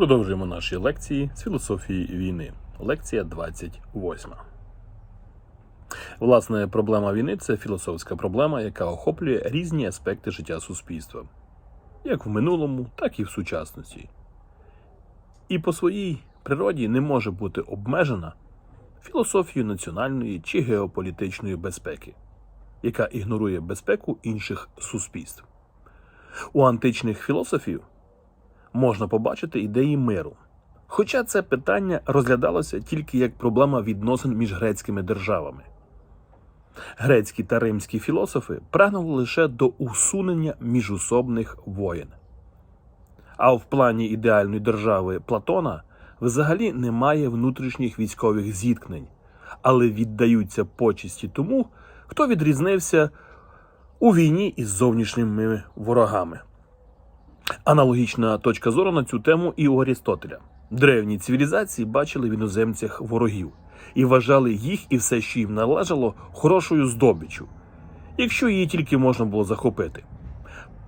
Продовжуємо наші лекції з філософії війни. Лекція 28. Власне, проблема війни це філософська проблема, яка охоплює різні аспекти життя суспільства, як в минулому, так і в сучасності. І по своїй природі не може бути обмежена філософією національної чи геополітичної безпеки, яка ігнорує безпеку інших суспільств. У античних філософів можна побачити ідеї миру. Хоча це питання розглядалося тільки як проблема відносин між грецькими державами. Грецькі та римські філософи прагнули лише до усунення міжусобних воєн. А в плані ідеальної держави Платона взагалі немає внутрішніх військових зіткнень, але віддаються почесті тому, хто відрізнився у війні із зовнішніми ворогами. Аналогічна точка зору на цю тему і у Арістотеля. Древні цивілізації бачили в іноземцях ворогів і вважали їх і все, що їм належало, хорошою здобиччю, якщо її тільки можна було захопити.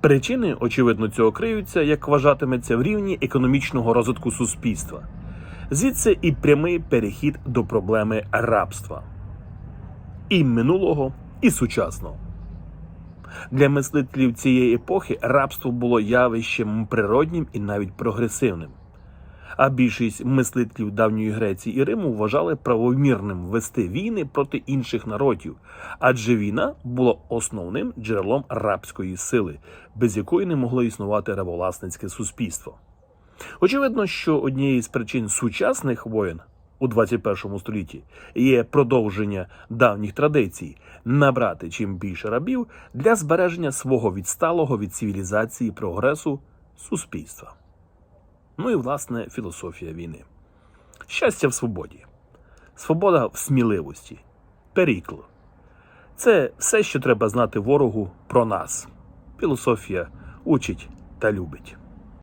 Причини, очевидно, цього криються, як вважатиметься в рівні економічного розвитку суспільства. Звідси і прямий перехід до проблеми рабства і минулого, і сучасного. Для мислителів цієї епохи рабство було явищем природнім і навіть прогресивним. А більшість мислителів давньої Греції і Риму вважали правомірним вести війни проти інших народів, адже війна була основним джерелом рабської сили, без якої не могло існувати рабовласницьке суспільство. Очевидно, що однією з причин сучасних воєн у 21 столітті є продовження давніх традицій набрати чим більше рабів для збереження свого відсталого від цивілізації прогресу суспільства. Ну і власне філософія війни. Щастя в свободі, свобода в сміливості, перікл. Це все, що треба знати ворогу про нас. Філософія учить та любить.